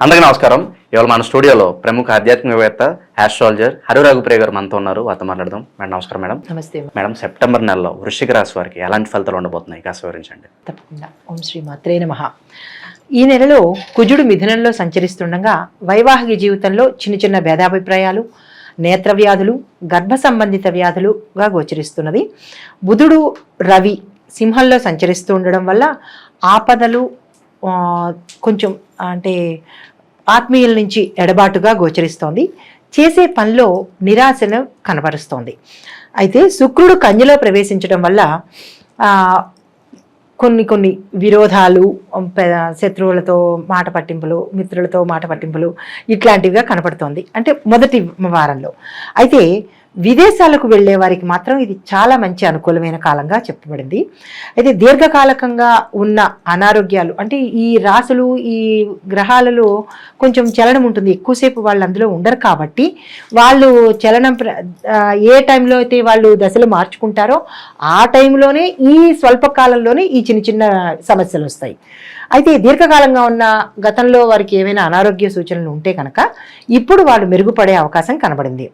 అందరికీ నమస్కారం. ఇవాళ మన స్టూడియోలో ప్రముఖ ఆధ్యాత్మికవేత్త ఆస్ట్రాలజర్ హరి రఘుప్రియ గారు మనతో ఉన్నారు. వారితో మాట్లాడదాం. మేడం నమస్కారం మేడం. నమస్తే మేడం. సెప్టెంబర్ నెలలో వృశ్చిక రాశి వారికి ఎలాంటి ఫలితాలు ఉండబోతున్నాయి? కాస్త వివరించండి తప్పకుండా. ఓం శ్రీ మాత్రే నమ. ఈ నెలలో కుజుడు మిథునంలో సంచరిస్తుండగా వైవాహిక జీవితంలో చిన్న చిన్న భేదాభిప్రాయాలు నేత్ర వ్యాధులు గర్భ సంబంధిత వ్యాధులుగా గోచరిస్తున్నది. బుధుడు రవి సింహంలో సంచరిస్తూ ఉండడం వల్ల ఆపదలు కొంచెం అంటే ఆత్మీయుల నుంచి ఎడబాటుగా గోచరిస్తోంది. చేసే పనిలో నిరాశను కనబరుస్తోంది. అయితే శుక్రుడు కన్యలో ప్రవేశించడం వల్ల కొన్ని కొన్ని విరోధాలు శత్రువులతో మాట పట్టింపులు మిత్రులతో మాట పట్టింపులు ఇట్లాంటివిగా కనపడుతోంది. అంటే మొదటి వారంలో. అయితే విదేశాలకు వెళ్ళే వారికి మాత్రం ఇది చాలా మంచి అనుకూలమైన కాలంగా చెప్పబడింది. అయితే దీర్ఘకాలకంగా ఉన్న అనారోగ్యాలు అంటే ఈ రాసులు ఈ గ్రహాలలో కొంచెం చలనం ఉంటుంది. ఎక్కువసేపు వాళ్ళు అందులో ఉండరు కాబట్టి వాళ్ళు చలనం ప్ర- ఏ టైంలో అయితే వాళ్ళు దశలు మార్చుకుంటారో ఆ టైంలోనే ఈ స్వల్ప కాలంలోనే ఈ చిన్న చిన్న సమస్యలు వస్తాయి. అయితే దీర్ఘకాలంగా ఉన్న గతంలో వారికి ఏమైనా అనారోగ్య సూచనలు ఉంటే కనుక ఇప్పుడు వాళ్ళు మెరుగుపడే అవకాశం కనబడింది.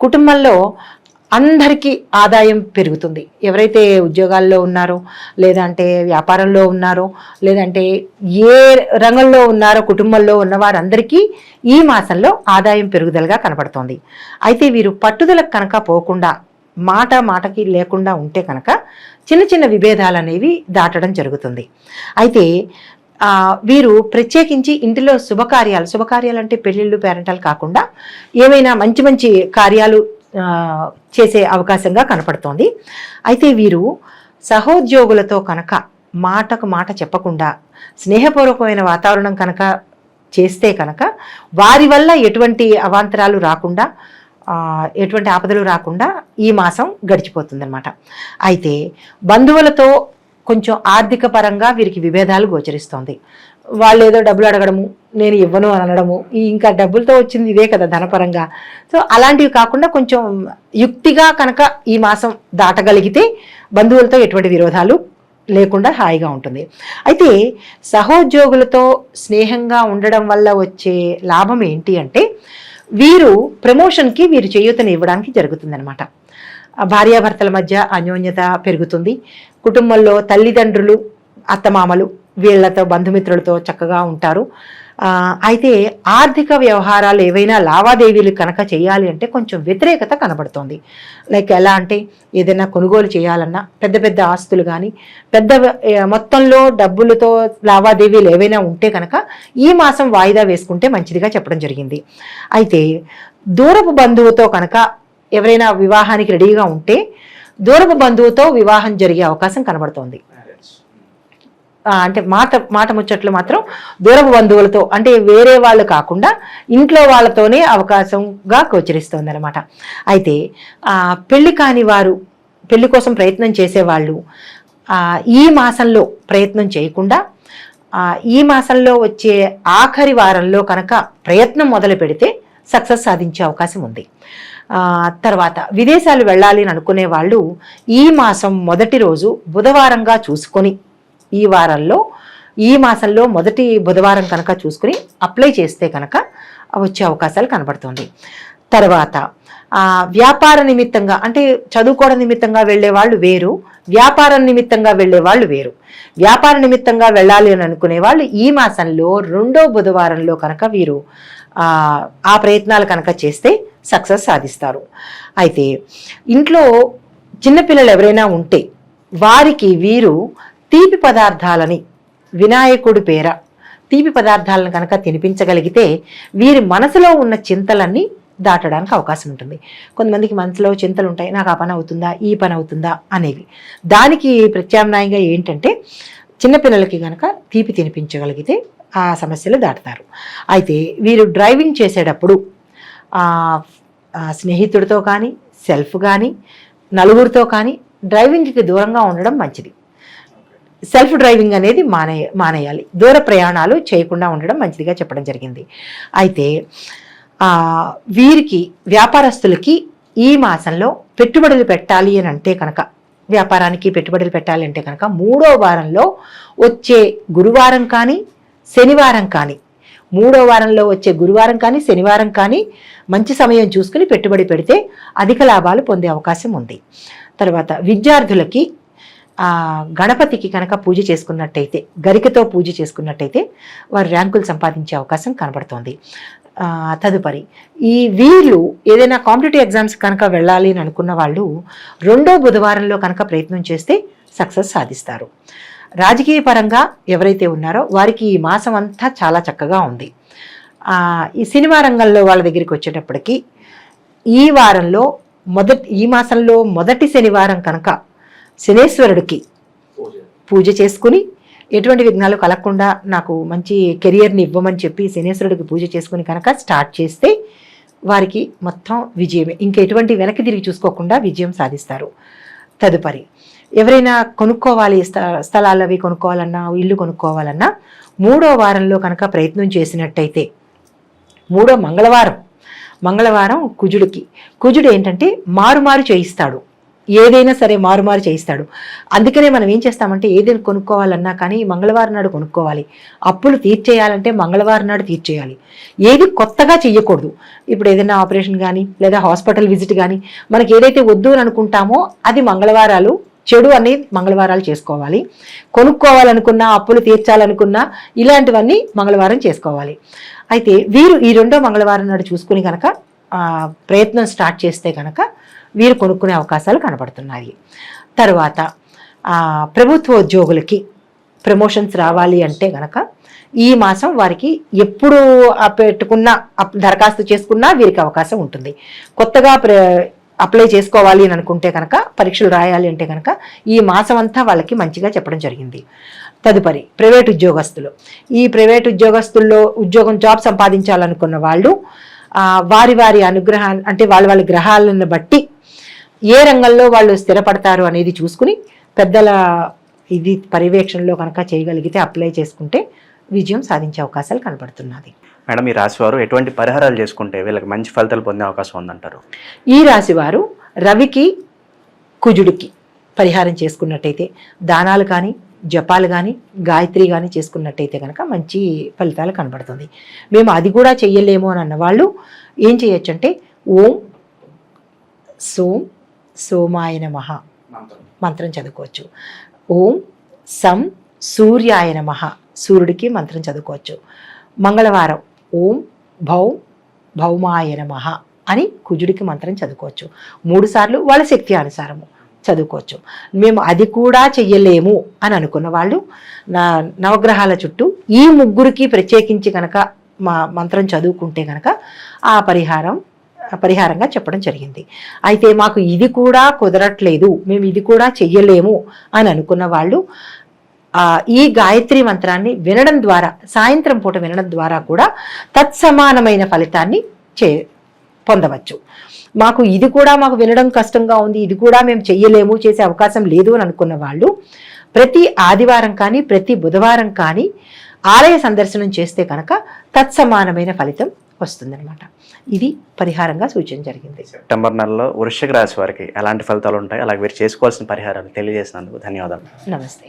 కుటుంబంలో అందరికీ ఆదాయం పెరుగుతుంది. ఎవరైతే ఉద్యోగాల్లో ఉన్నారో లేదంటే వ్యాపారంలో ఉన్నారో లేదంటే ఏ రంగంలో ఉన్నారో కుటుంబంలో ఉన్న వారందరికీ ఈ మాసంలో ఆదాయం పెరుగుదలగా కనపడుతోంది అయితే వీరు పట్టుదలకు కనుక పోకుండా మాట మాటకి లేకుండా ఉంటే కనుక చిన్న చిన్న విభేదాలు అనేవి దాటడం జరుగుతుంది. అయితే వీరు ప్రత్యేకించి ఇంటిలో శుభకార్యాలు శుభకార్యాలు అంటే పెళ్ళిళ్ళు పేరెంటాలు కాకుండా ఏమైనా మంచి మంచి కార్యాలు చేసే అవకాశంగా కనపడుతోంది. అయితే వీరు సహోద్యోగులతో కనుక మాటకు మాట చెప్పకుండా స్నేహపూర్వకమైన వాతావరణం కనుక చేస్తే కనుక వారి వల్ల ఎటువంటి అవాంతరాలు రాకుండా ఎటువంటి ఆపదలు రాకుండా ఈ మాసం గడిచిపోతుందన్నమాట. అయితే బంధువులతో కొంచెం ఆర్థిక పరంగా వీరికి విభేదాలు గోచరిస్తోంది. వాళ్ళు ఏదో డబ్బులు అడగడము నేను ఇవ్వను అని అనడము ఇంకా డబ్బులతో వచ్చింది ఇదే కదా ధనపరంగా. సో అలాంటివి కాకుండా కొంచెం యుక్తిగా కనుక ఈ మాసం దాటగలిగితే బంధువులతో ఎటువంటి విరోధాలు లేకుండా హాయిగా ఉంటుంది. అయితే సహోద్యోగులతో స్నేహంగా ఉండడం వల్ల వచ్చే లాభం ఏంటి అంటే వీరు ప్రమోషన్కి వీరు చేయూతని ఇవ్వడానికి జరుగుతుందనమాట భార్యాభర్తల మధ్య అన్యోన్యత పెరుగుతుంది. కుటుంబంలో తల్లిదండ్రులు అత్తమామలు వీళ్ళతో బంధుమిత్రులతో చక్కగా ఉంటారు. అయితే ఆర్థిక వ్యవహారాలు ఏవైనా లావాదేవీలు కనుక చేయాలి అంటే కొంచెం వ్యతిరేకత కనబడుతోంది. లైక్ ఎలా అంటే ఏదైనా కొనుగోలు చేయాలన్నా పెద్ద పెద్ద ఆస్తులు కానీ పెద్ద మొత్తంలో డబ్బులతో లావాదేవీలు ఏవైనా ఉంటే కనుక ఈ మాసం వాయిదా వేసుకుంటే మంచిదిగా చెప్పడం జరిగింది. అయితే దూరపు బంధువుతో కనుక ఎవరైనా వివాహానికి రెడీగా ఉంటే దూరపు బంధువుతో వివాహం జరిగే అవకాశం కనబడుతోంది. అంటే మాట మాట ముచ్చట్లు మాత్రం దూరపు బంధువులతో అంటే వేరే వాళ్ళు కాకుండా ఇంట్లో వాళ్ళతోనే అవకాశంగా గోచరిస్తుంది అనమాట అయితే ఆ, పెళ్ళి కాని వారు పెళ్ళి కోసం ప్రయత్నం చేసేవాళ్ళు ఆ, ఈ మాసంలో ప్రయత్నం చేయకుండా ఆ, ఈ మాసంలో వచ్చే ఆఖరి వారంలో కనుక ప్రయత్నం మొదలు పెడితే సక్సెస్ సాధించే అవకాశం ఉంది. తర్వాత విదేశాలు వెళ్ళాలి అని అనుకునే వాళ్ళు ఈ మాసం మొదటి రోజు బుధవారంగా చూసుకొని ఈ వారంలో ఈ మాసంలో మొదటి బుధవారం కనుక చూసుకుని అప్లై చేస్తే కనుక వచ్చే అవకాశాలు కనబడుతుంది. తర్వాత వ్యాపార నిమిత్తంగా అంటే చదువుకోవడం నిమిత్తంగా వెళ్ళే వాళ్ళు వేరు వ్యాపారం నిమిత్తంగా వెళ్ళే వాళ్ళు వేరు. వ్యాపార నిమిత్తంగా వెళ్ళాలి అని అనుకునే వాళ్ళు ఈ మాసంలో రెండో బుధవారంలో కనుక వీరు ఆ ప్రయత్నాలు కనుక చేస్తే సక్సెస్ సాధిస్తారు. అయితే ఇంట్లో చిన్నపిల్లలు ఎవరైనా ఉంటే వారికి వీరు తీపి పదార్థాలని వినాయకుడి పేర తీపి పదార్థాలను కనుక తినిపించగలిగితే వీరి మనసులో ఉన్న చింతలన్నీ దాటడానికి అవకాశం ఉంటుంది. కొంతమందికి మనసులో చింతలు ఉంటాయి నాకు ఆ పని అవుతుందా ఈ పని అవుతుందా అనేవి. దానికి ప్రత్యామ్నాయంగా ఏంటంటే చిన్నపిల్లలకి కనుక తీపి తినిపించగలిగితే ఆ సమస్యలు దాటుతారు. అయితే వీరు డ్రైవింగ్ చేసేటప్పుడు స్నేహితుడితో కానీ సెల్ఫ్ కానీ నలుగురితో కానీ డ్రైవింగ్కి దూరంగా ఉండడం మంచిది. సెల్ఫ్ డ్రైవింగ్ అనేది మానే మానేయాలి. దూర ప్రయాణాలు చేయకుండా ఉండడం మంచిదిగా చెప్పడం జరిగింది. అయితే వీరికి వ్యాపారస్తులకి ఈ మాసంలో పెట్టుబడులు పెట్టాలి అని అంటే కనుక వ్యాపారానికి పెట్టుబడులు పెట్టాలి అంటే కనుక మూడో వారంలో వచ్చే గురువారం కానీ శనివారం కానీ మూడో వారంలో వచ్చే గురువారం కానీ శనివారం కానీ మంచి సమయం చూసుకుని పెట్టుబడి పెడితే అధిక లాభాలు పొందే అవకాశం ఉంది. తర్వాత విద్యార్థులకి గణపతికి కనుక పూజ చేసుకున్నట్టయితే గరికతో పూజ చేసుకున్నట్టయితే వారు ర్యాంకులు సంపాదించే అవకాశం కనబడుతోంది. తదుపరి ఈ వీళ్ళు ఏదైనా కాంపిటేటివ్ ఎగ్జామ్స్ కనుక వెళ్ళాలి అని అనుకున్న వాళ్ళు రెండో బుధవారంలో కనుక ప్రయత్నం చేస్తే సక్సెస్ సాధిస్తారు. రాజకీయ పరంగా ఎవరైతే ఉన్నారో వారికి ఈ మాసం అంతా చాలా చక్కగా ఉంది. ఈ సినిమా రంగంలో వాళ్ళ దగ్గరికి వచ్చేటప్పటికి ఈ వారంలో మొదటి ఈ మాసంలో మొదటి శనివారం కనుక శనేశ్వరుడికి పూజ చేసుకుని ఎటువంటి విఘ్నాలు కలగకుండా నాకు మంచి కెరియర్ని ఇవ్వమని చెప్పి శనేశ్వరుడికి పూజ చేసుకుని కనుక స్టార్ట్ చేస్తే వారికి మొత్తం విజయమే. ఇంకా ఎటువంటి వెనక్కి తిరిగి చూసుకోకుండా విజయం సాధిస్తారు. తదుపరి ఎవరైనా కొనుక్కోవాలి స్థలాలు అవి కొనుక్కోవాలన్నా ఇల్లు కొనుక్కోవాలన్నా మూడో వారంలో కనుక ప్రయత్నం చేసినట్టయితే మూడో మంగళవారం మంగళవారం కుజుడికి. కుజుడు ఏంటంటే మారుమారు చేయిస్తాడు. ఏదైనా సరే మారుమారు చేయిస్తాడు. అందుకనే మనం ఏం చేస్తామంటే ఏదైనా కొనుక్కోవాలన్నా కానీ మంగళవారం నాడు కొనుక్కోవాలి. అప్పులు తీర్చేయాలంటే మంగళవారం నాడు తీర్చేయాలి. ఏది కొత్తగా చేయకూడదు ఇప్పుడు ఏదైనా ఆపరేషన్ కానీ లేదా హాస్పిటల్ విజిట్ కానీ మనకి ఏదైతే వద్దు అని అనుకుంటామో అది మంగళవారాలు చెడు అనేది మంగళవారాలు చేసుకోవాలి. కొనుక్కోవాలనుకున్నా అప్పులు తీర్చాలనుకున్నా ఇలాంటివన్నీ మంగళవారం చేసుకోవాలి. అయితే వీరు ఈ రెండో మంగళవారం నాడు చూసుకుని కనుక ప్రయత్నం స్టార్ట్ చేస్తే కనుక వీరు కొనుక్కునే అవకాశాలు కనబడుతున్నాయి. తర్వాత ప్రభుత్వ ఉద్యోగులకి ప్రమోషన్స్ రావాలి అంటే కనుక ఈ మాసం వారికి ఎప్పుడు ఆ పెట్టుకున్నా దరఖాస్తు చేసుకున్నా వీరికి అవకాశం ఉంటుంది. కొత్తగా ప్ర అప్లై చేసుకోవాలి అని అనుకుంటే కనుక పరీక్షలు రాయాలి అంటే కనుక ఈ మాసం అంతా వాళ్ళకి మంచిగా చెప్పడం జరిగింది. తదుపరి ప్రైవేట్ ఉద్యోగస్తులు. ఈ ప్రైవేట్ ఉద్యోగస్తుల్లో ఉద్యోగం జాబ్ సంపాదించాలనుకున్న వాళ్ళు వారి వారి అనుగ్రహాన్ని అంటే వాళ్ళ వాళ్ళ గ్రహాలను బట్టి ఏ రంగంలో వాళ్ళు స్థిరపడతారు అనేది చూసుకుని పెద్దల ఇది పర్యవేక్షణలో కనుక చేయగలిగితే అప్లై చేసుకుంటే విజయం సాధించే అవకాశాలు కనబడుతున్నది. మేడం ఈ రాశి వారు ఎటువంటి పరిహారాలు చేసుకుంటే వీళ్ళకి మంచి ఫలితాలు పొందే అవకాశం ఉందంటారు? ఈ రాశి వారు రవికి కుజుడికి పరిహారం చేసుకున్నట్టయితే దానాలు కానీ జపాలు కానీ గాయత్రి కానీ చేసుకున్నట్టయితే కనుక మంచి ఫలితాలు కనబడుతుంది. మేము అది కూడా చెయ్యలేము అని అన్నవాళ్ళు ఏం చేయొచ్చు అంటే ఓం సోం సోమాయ నమః మంత్రం చదువుకోవచ్చు. ఓం సం సూర్యాయ నమః సూర్యుడికి మంత్రం చదువుకోవచ్చు. మంగళవారం ఓం భౌ భౌమాయ నమః అని కుజుడికి మంత్రం చదువుకోవచ్చు. మూడు సార్లు వాళ్ళ శక్తి అనుసారము చదువుకోవచ్చు. మేము అది కూడా చెయ్యలేము అని అనుకున్న వాళ్ళు నా నవగ్రహాల చుట్టూ ఈ ముగ్గురికి ప్రత్యేకించి కనుక మా మంత్రం చదువుకుంటే కనుక ఆ పరిహారం పరిహారంగా చెప్పడం జరిగింది. అయితే మాకు ఇది కూడా కుదరట్లేదు మేము ఇది కూడా చెయ్యలేము అని అనుకున్న వాళ్ళు ఈ గాయత్రి మంత్రాన్ని వినడం ద్వారా సాయంత్రం పూట వినడం ద్వారా కూడా తత్సమానమైన ఫలితాన్ని చే పొందవచ్చు. మాకు ఇది కూడా మాకు వినడం కష్టంగా ఉంది ఇది కూడా మేము చెయ్యలేము చేసే అవకాశం లేదు అని అనుకున్న వాళ్ళు ప్రతి ఆదివారం కానీ ప్రతి బుధవారం కానీ ఆలయ సందర్శనం చేస్తే కనుక తత్సమానమైన ఫలితం వస్తుందన్నమాట. ఇది పరిహారంగా సూచన జరిగింది. సెప్టెంబర్ నెలలో వృశ్చిక రాశి వారికి ఎలాంటి ఫలితాలు ఉంటాయి? అలాగే వీరు చేసుకోవాల్సిన పరిహారాలు తెలియజేసినందుకు ధన్యవాదాలు. నమస్తే.